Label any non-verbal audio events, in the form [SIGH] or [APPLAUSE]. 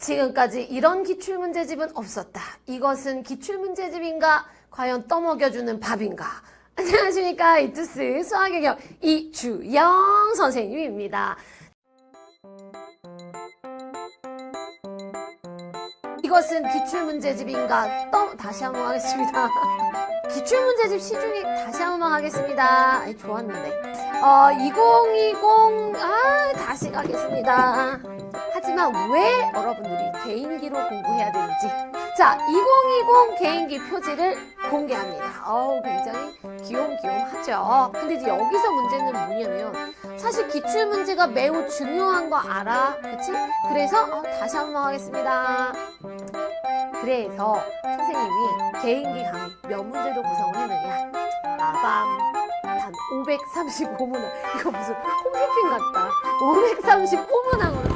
지금까지 이런 기출문제집은 없었다. 이것은 기출문제집인가? 과연 떠먹여주는 밥인가? [LAUGHS] 안녕하십니까. 이투스 수학의 경 이주영 선생님입니다. 이것은 기출문제집인가? 떠 다시 한번 하겠습니다. [LAUGHS] 기출문제집 시중에 다시 한번 하겠습니다. 아이, 좋았는데. 어, 2020, 아, 다시 가겠습니다. 하지만 왜 여러분들이 개인기로 공부해야 되는지. 자, 2020 개인기 표지를 공개합니다. 어우, 굉장히 귀염귀염하죠. 근데 이제 여기서 문제는 뭐냐면, 사실 기출 문제가 매우 중요한 거 알아. 그치? 그래서, 어, 다시 한 번 하겠습니다. 그래서 선생님이 개인기 강의 몇 문제로 구성을 했느냐? 빠밤. 단 535문항. 이거 무슨 홈쇼핑 같다. 535문항